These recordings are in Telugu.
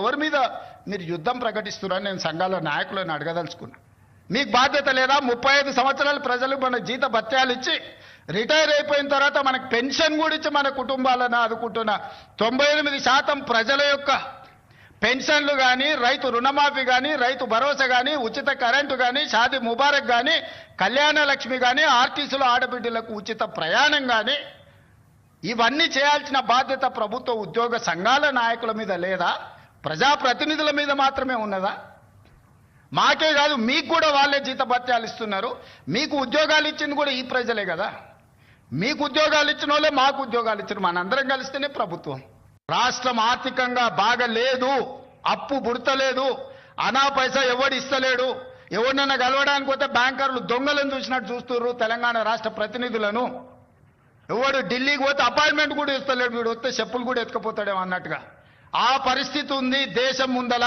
ఎవరి మీద మీరు యుద్ధం ప్రకటిస్తున్నారని నేను సంఘాల నాయకులను అడగదలుచుకున్నా. మీకు బాధ్యత లేదా? ముప్పై ఐదు సంవత్సరాలు ప్రజలు మన జీత భత్యాలు ఇచ్చి రిటైర్ అయిపోయిన తర్వాత మనకు పెన్షన్ కూడా ఇచ్చి మన కుటుంబాలను ఆదుకుంటున్న తొంభై ఎనిమిది శాతం ప్రజల యొక్క పెన్షన్లు కానీ రైతు రుణమాఫీ కానీ రైతు భరోసా కానీ ఉచిత కరెంటు కానీ షాది ముబారక్ కానీ కళ్యాణ లక్ష్మి కానీ ఆర్టీసీలో ఆడబిడ్డలకు ఉచిత ప్రయాణం కానీ ఇవన్నీ చేయాల్సిన బాధ్యత ప్రభుత్వ ఉద్యోగ సంఘాల నాయకుల మీద లేదా? ప్రజాప్రతినిధుల మీద మాత్రమే ఉన్నదా? మాకే కాదు మీకు కూడా వాళ్ళే జీతభత్యాలు ఇస్తున్నారు. మీకు ఉద్యోగాలు ఇచ్చింది కూడా ఈ ప్రజలే కదా. మీకు ఉద్యోగాలు ఇచ్చిన వాళ్ళే మాకు ఉద్యోగాలు ఇచ్చిన మనందరం కలిస్తేనే ప్రభుత్వం. రాష్ట్రం ఆర్థికంగా బాగా లేదు అప్పు బుడతలేదు అనా పైసా ఎవడు ఇస్తలేడు ఎవరినైనా కలవడానికి పోతే బ్యాంకర్లు దొంగలను చూసినట్టు చూస్తున్నారు తెలంగాణ రాష్ట్ర ప్రతినిధులను. ఎవడు ఢిల్లీకి పోతే అపాయింట్మెంట్ కూడా ఇస్తలేడు వీడు వస్తే చెప్పులు కూడా ఎత్తుకపోతాడేమో అన్నట్టుగా. ఆ పరిస్థితి ఉంది దేశం ముందల.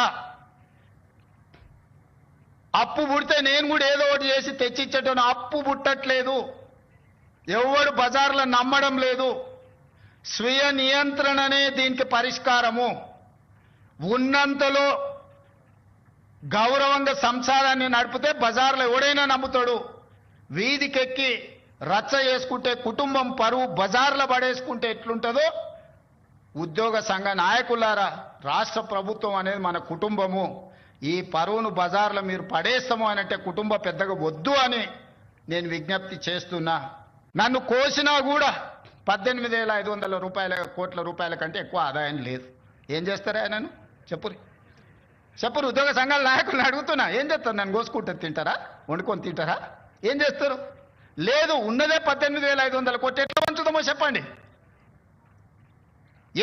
అప్పు పుడితే నేను కూడా ఏదో ఒకటి చేసి తెచ్చిచ్చేటోను అప్పు పుట్టట్లేదు. ఎవడు బజార్లో నమ్మడం లేదు. స్వీయ నియంత్రణనే దీనికి పరిష్కారము. ఉన్నంతలో గౌరవంగా సంసారాన్ని నడిపితే బజార్లో ఎవడైనా నమ్ముతాడు. వీధికెక్కి రచ్చ చేసుకుంటే కుటుంబం పరువు బజార్లో పడేసుకుంటే ఎట్లుంటుందో ఉద్యోగ సంఘ నాయకులారా రాష్ట్ర ప్రభుత్వం అనేది మన కుటుంబము. ఈ పరువును బజార్లో మీరు పడేస్తాము అని అంటే కుటుంబ పెద్దగా వద్దు అని నేను విజ్ఞప్తి చేస్తున్నా. నన్ను కోసినా కూడా పద్దెనిమిది వేల ఐదు వందల రూపాయల కోట్ల రూపాయల కంటే ఎక్కువ ఆదాయం లేదు. ఏం చేస్తారా నన్ను చెప్పురి. చెప్పురు ఉద్యోగ సంఘాల నాయకులను అడుగుతున్నా. ఏం చేస్తారు? నన్ను కోసుకుంటే తింటారా? వండుకొని తింటారా? ఏం చేస్తారు? లేదు ఉన్నదే పద్దెనిమిది వేల ఐదు వందల కోట్లు. ఎట్లా ఉంచుదామో చెప్పండి.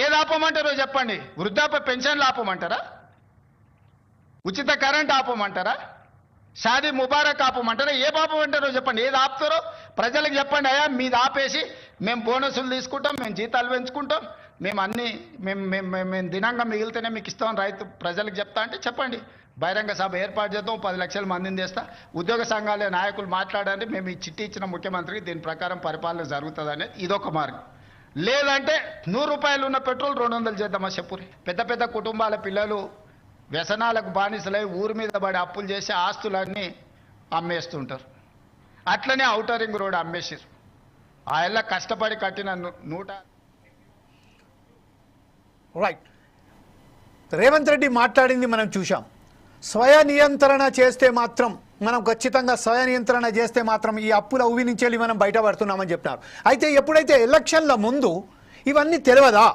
ఏది ఆపమంటారో చెప్పండి. వృద్ధాప్య పెన్షన్లు ఆపమంటారా ఉచిత కరెంట్ ఆపమంటారా? షాదీ ముబారక్ ఆపమంటారా? ఏ ఆపమంటారో చెప్పండి. ఏది ఆపుతారో ప్రజలకు చెప్పండి. అయ్యా మీది ఆపేసి మేము బోనసులు తీసుకుంటాం మేము జీతాలు పెంచుకుంటాం మేము అన్ని మేము మేము మేము మేము దినంగా మిగిలితేనే మీకు ఇస్తాం రైతు ప్రజలకు చెప్తా అంటే చెప్పండి. బహిరంగ సభ ఏర్పాటు చేద్దాం పది లక్షల మందిని చేస్తా. ఉద్యోగ సంఘాల నాయకులు మాట్లాడండి. మేము ఈ చిట్టి ఇచ్చిన ముఖ్యమంత్రికి దీని ప్రకారం పరిపాలన జరుగుతుంది అనేది ఇదొక మార్గం. లేదంటే నూరు రూపాయలు ఉన్న పెట్రోల్ రెండు వందలు చేద్దామా చెప్పురి? పెద్ద పెద్ద కుటుంబాల పిల్లలు వ్యసనాలకు బానిసలై ఊరి మీద పడి అప్పులు చేసి ఆస్తులన్నీ అమ్మేస్తుంటారు. అట్లనే ఔటరింగ్ రోడ్ అమ్మేసారు ఆ కష్టపడి కట్టిన నూట రైట్ రేవంత్ రెడ్డి మాట్లాడింది మనం చూశాం. స్వయ నియంత్రణ చేస్తే మాత్రం మనం ఖచ్చితంగా స్వయ నియంత్రణ చేస్తే మాత్రం ఈ అప్పుల ఉవి నుంచి మనం బయటపడుతున్నామని చెప్తున్నారు. అయితే ఎప్పుడైతే ఎలక్షన్ల ముందు ఇవన్నీ తెలియదా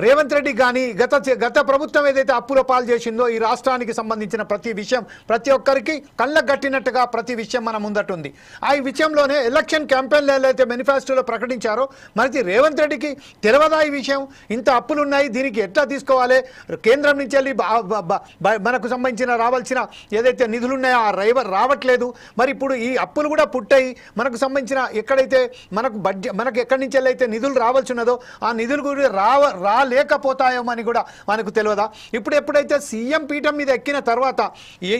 రేవంత్ రెడ్డి కానీ గత గత ప్రభుత్వం ఏదైతే అప్పుల పాలు చేసిందో ఈ రాష్ట్రానికి సంబంధించిన ప్రతి విషయం ప్రతి ఒక్కరికి కళ్ళకు కట్టినట్టుగా ప్రతి విషయం మన ముందటుంది. ఆ ఈ విషయంలోనే ఎలక్షన్ క్యాంపెయిన్లు ఏదైతే మేనిఫెస్టోలో ప్రకటించారో మరి రేవంత్ రెడ్డికి తెలియదా ఈ విషయం? ఇంత అప్పులు ఉన్నాయి దీనికి ఎట్లా తీసుకోవాలి? కేంద్రం నుంచి వెళ్ళి బ- మనకు సంబంధించిన రావాల్సిన ఏదైతే నిధులు ఉన్నాయో ఆ రైవర్ రావట్లేదు. మరి ఇప్పుడు ఈ అప్పులు కూడా పుట్టాయి. మనకు సంబంధించిన ఎక్కడైతే మనకు బడ్జెట్ మనకు ఎక్కడి నుంచి వెళ్ళి అయితే నిధులు రావాల్సి ఉన్నదో ఆ నిధులు కూడా రావ లేకపోతాయోమని అని కూడా మనకు తెలియదా? ఇప్పుడు ఎప్పుడైతే సీఎం పీఠం మీద ఎక్కిన తర్వాత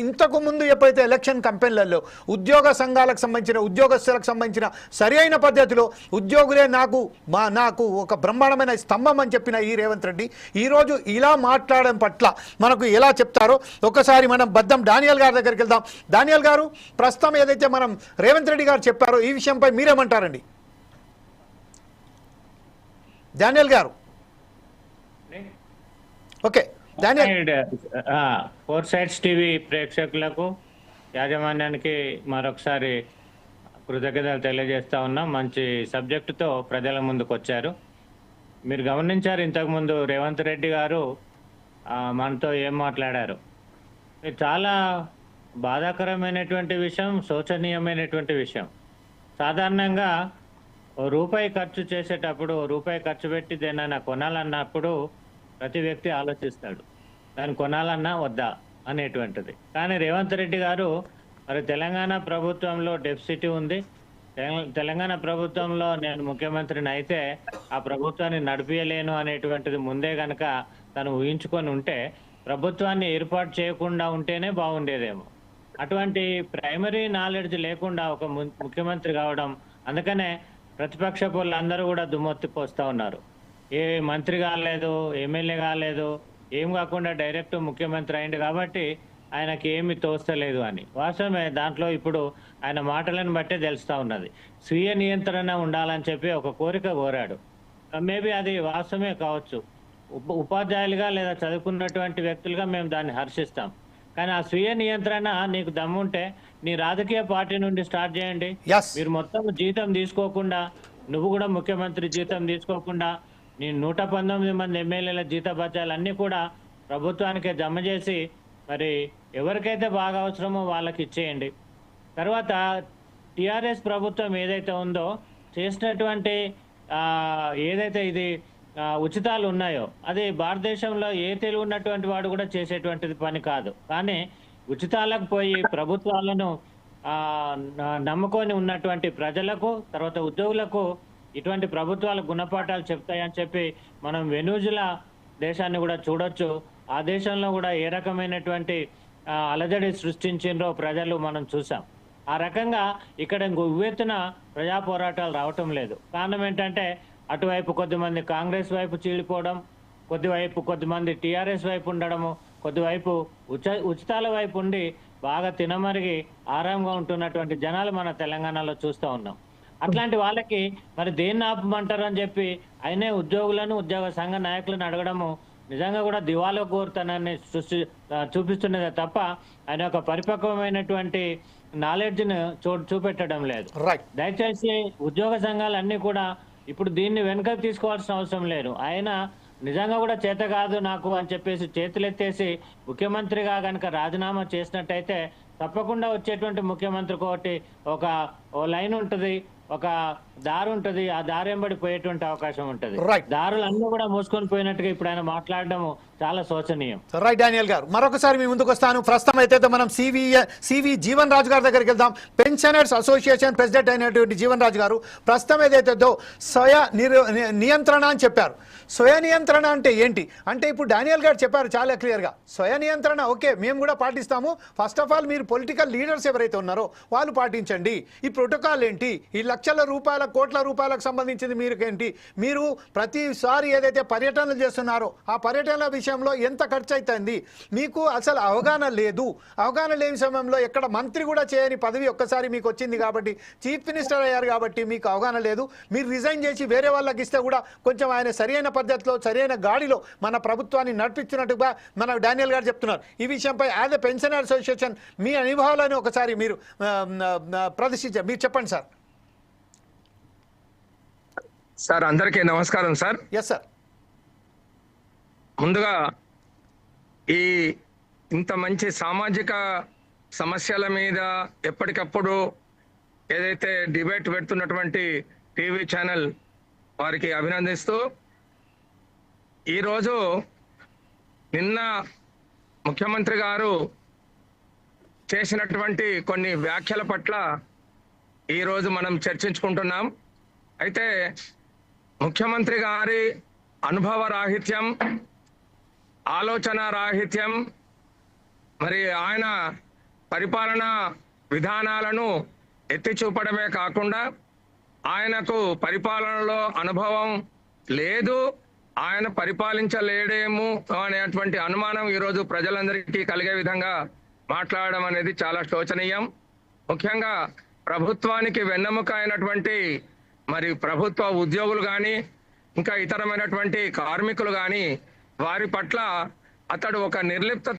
ఇంతకు ముందు ఎప్పుడైతే ఎలక్షన్ కంపెనీలలో ఉద్యోగ సంఘాలకు సంబంధించిన ఉద్యోగస్తులకు సంబంధించిన సరి అయిన పద్ధతిలో ఉద్యోగులే నాకు మా నాకు ఒక బ్రహ్మాండమైన స్తంభం అని చెప్పిన ఈ రేవంత్ రెడ్డి ఈరోజు ఇలా మాట్లాడడం పట్ల మనకు ఎలా చెప్తారో ఒకసారి మనం బద్దం డానియల్ గారి దగ్గరికి వెళ్దాం. డానియల్ గారు ప్రస్తుతం ఏదైతే మనం రేవంత్ రెడ్డి గారు చెప్పారో ఈ విషయంపై మీరేమంటారండి? డానియల్ గారు. ఓకే ఫోర్ సైడ్స్ టీవీ ప్రేక్షకులకు యాజమాన్యానికి మరొకసారి కృతజ్ఞతలు తెలియజేస్తా ఉన్నాం. మంచి సబ్జెక్టుతో ప్రజల ముందుకు వచ్చారు మీరు గమనించారు ఇంతకుముందు రేవంత్ రెడ్డి గారు మనతో ఏం మాట్లాడారు? చాలా బాధాకరమైనటువంటి విషయం శోచనీయమైనటువంటి విషయం. సాధారణంగా రూపాయి ఖర్చు చేసేటప్పుడు రూపాయి ఖర్చు పెట్టి దేనైనా కొనాలన్నప్పుడు ప్రతి వ్యక్తి ఆలోచిస్తాడు. దాన్ని కొనాలన్నా వద్దా? అనేటువంటిది. కానీ రేవంత్ రెడ్డి గారు మరి తెలంగాణ ప్రభుత్వంలో డెఫిసిటీ ఉంది. తెలంగాణ ప్రభుత్వంలో నేను ముఖ్యమంత్రిని అయితే ఆ ప్రభుత్వాన్ని నడిపించలేను అనేటువంటిది ముందే గనక తను ఊహించుకొని ఉంటే ప్రభుత్వాన్ని ఏర్పాటు చేయకుండా ఉంటేనే బాగుండేదేమో. అటువంటి ప్రైమరీ నాలెడ్జ్ లేకుండా ఒక ము- ముఖ్యమంత్రి కావడం అందుకనే ప్రతిపక్ష వాళ్ళందరూ కూడా దుమ్మెత్తిపోస్తా ఉన్నారు. ఏ మంత్రి కాలేదు ఎమ్మెల్యే కాలేదు ఏం కాకుండా డైరెక్ట్ ముఖ్యమంత్రి అయింది కాబట్టి ఆయనకి ఏమి తోస్తలేదు అని. వాస్తవమే దాంట్లో ఇప్పుడు ఆయన మాటలను బట్టే తెలుస్తా ఉన్నది. స్వీయ నియంత్రణ ఉండాలని చెప్పి ఒక కోరిక కోరాడు. మేబీ అది వాస్తవమే కావచ్చు. ఉప ఉపాధ్యాయులుగా లేదా చదువుకున్నటువంటి వ్యక్తులుగా మేము దాన్ని హర్షిస్తాం. కానీ ఆ స్వీయ నియంత్రణ నీకు దమ్ముంటే నీ రాజకీయ పార్టీ నుండి స్టార్ట్ చేయండి. మీరు మొత్తం జీతం తీసుకోకుండా నువ్వు కూడా ముఖ్యమంత్రి జీతం తీసుకోకుండా నీ నూట పంతొమ్మిది మంది ఎమ్మెల్యేల జీత అన్నీ కూడా ప్రభుత్వానికి జమ చేసి మరి ఎవరికైతే బాగా అవసరమో వాళ్ళకి ఇచ్చేయండి. తర్వాత టిఆర్ఎస్ ప్రభుత్వం ఏదైతే ఉందో చేసినటువంటి ఏదైతే ఇది ఉచితాలు ఉన్నాయో అది భారతదేశంలో ఏ తెలివి ఉన్నటువంటి వాడు కూడా చేసేటువంటిది పని కాదు. కానీ ఉచితాలకు పోయి ప్రభుత్వాలను నమ్ముకొని ఉన్నటువంటి ప్రజలకు తర్వాత ఉద్యోగులకు ఇటువంటి ప్రభుత్వాలు గుణపాఠాలు చెప్తాయని చెప్పి మనం వెనూజుల దేశాన్ని కూడా చూడొచ్చు. ఆ దేశంలో కూడా ఏ రకమైనటువంటి అలజడి సృష్టించిండ్రో ప్రజలు మనం చూసాం. ఆ రకంగా ఇక్కడ ఉవ్వెత్తున ప్రజా పోరాటాలు రావటం లేదు. కారణం ఏంటంటే అటువైపు కొద్దిమంది కాంగ్రెస్ వైపు చీలిపోవడం కొద్దివైపు కొద్దిమంది టీఆర్ఎస్ వైపు ఉండడము కొద్దివైపు ఉచ ఉచితాల వైపు ఉండి బాగా తినమరిగి ఆరాంగా ఉంటున్నటువంటి జనాలు మన తెలంగాణలో చూస్తూ ఉన్నాం. అట్లాంటి వాళ్ళకి మరి దేన్ని ఆపమంటారు అని చెప్పి అయినే ఉద్యోగులను ఉద్యోగ సంఘ నాయకులను అడగడము నిజంగా కూడా దివాలో కోరుతానని సృష్టి చూపిస్తున్నదే తప్ప ఆయన ఒక పరిపక్వమైనటువంటి నాలెడ్జ్ను చూ చూపెట్టడం లేదు. దయచేసి ఉద్యోగ సంఘాలన్నీ కూడా ఇప్పుడు దీన్ని వెనుక తీసుకోవాల్సిన అవసరం లేదు. ఆయన నిజంగా కూడా చేత కాదు నాకు అని చెప్పేసి చేతులెత్తేసి ముఖ్యమంత్రిగా కనుక రాజీనామా చేసినట్టయితే తప్పకుండా వచ్చేటువంటి ముఖ్యమంత్రికి ఒకటి ఒక లైన్ ఉంటుంది. ఒక దారి ఉంటుంది ఆ దారి వెంబడి పోయేటువంటి అవకాశం ఉంటుంది Right. దారులన్నీ కూడా మూసుకొని పోయినట్టుగా ఇప్పుడు ఆయన మాట్లాడడం చాలా శోచనీయం. రైట్ డానియల్ గారు. మరొకసారి మీ ముందుకు వస్తాను. ప్రస్తుతం అయితే మనం సివి సివి జీవన్ రాజు గారి దగ్గరికి వెళ్దాం. పెన్షనర్స్ అసోసియేషన్ ప్రెసిడెంట్ అయినటువంటి జీవన్ రాజు గారు ప్రస్తుతం ఏదైతే స్వయ ని- నియంత్రణ అని చెప్పారు. స్వయ నియంత్రణ అంటే ఏంటి? అంటే ఇప్పుడు డానియల్ గారు చెప్పారు చాలా క్లియర్గా స్వయ నియంత్రణ ఓకే మేము కూడా పాటిస్తాము. ఫస్ట్ ఆఫ్ ఆల్ మీరు పొలిటికల్ లీడర్స్ ఎవరైతే ఉన్నారో వాళ్ళు పాటించండి. ఈ ప్రోటోకాల్ ఏంటి? ఈ లక్షల రూపాయల కోట్ల రూపాయలకు సంబంధించింది మీరు ఏంటి మీరు ప్రతిసారి ఏదైతే పర్యటనలు చేస్తున్నారో ఆ పర్యటనల విషయంలో ఎంత ఖర్చు అవుతుంది మీకు అసలు అవగాహన లేదు. అవగాహన లేని సమయంలో ఎక్కడ మంత్రి కూడా చేయని పదవి ఒక్కసారి మీకు వచ్చింది కాబట్టి చీఫ్ మినిస్టర్ అయ్యారు కాబట్టి మీకు అవగాహన లేదు. మీరు రిజైన్ చేసి వేరే వాళ్ళకి ఇస్తే కూడా కొంచెం ఆయన సరైన పద్ధతిలో సరైన గాడిలో మన ప్రభుత్వాన్ని నడిపించినట్టుగా మన డానియల్ గారు చెప్తున్నారు. ఈ విషయంపై యాజ్ ఎ పెన్షనర్ అసోసియేషన్ మీ అనుభవాలను ఒకసారి మీరు ప్రదర్శించారు మీరు చెప్పండి సార్. సార్ అందరికీ నమస్కారం సార్. ఎస్ సార్ ముందుగా ఈ ఇంత మంచి సామాజిక సమస్యల మీద ఎప్పటికప్పుడు ఏదైతే డిబేట్ పెడుతున్నటువంటి టీవీ ఛానల్ వారికి అభినందిస్తూ ఈరోజు నిన్న ముఖ్యమంత్రి గారు చేసినటువంటి కొన్ని వ్యాఖ్యల పట్ల ఈరోజు మనం చర్చించుకుంటున్నాం. అయితే ముఖ్యమంత్రి గారి అనుభవ రాహిత్యం ఆలోచన రాహిత్యం మరి ఆయన పరిపాలన విధానాలను ఎత్తి చూపడమే కాకుండా ఆయనకు పరిపాలనలో అనుభవం లేదు ఆయన పరిపాలించలేడేమో అనేటువంటి అనుమానం ఈరోజు ప్రజలందరికీ కలిగే విధంగా మాట్లాడడం అనేది చాలా శోచనీయం. ముఖ్యంగా ప్రభుత్వానికి వెన్నెముక అయినటువంటి మరి ప్రభుత్వ ఉద్యోగులు కానీ ఇంకా ఇతరమైనటువంటి కార్మికులు కానీ వారి పట్ల అతడు ఒక నిర్లిప్త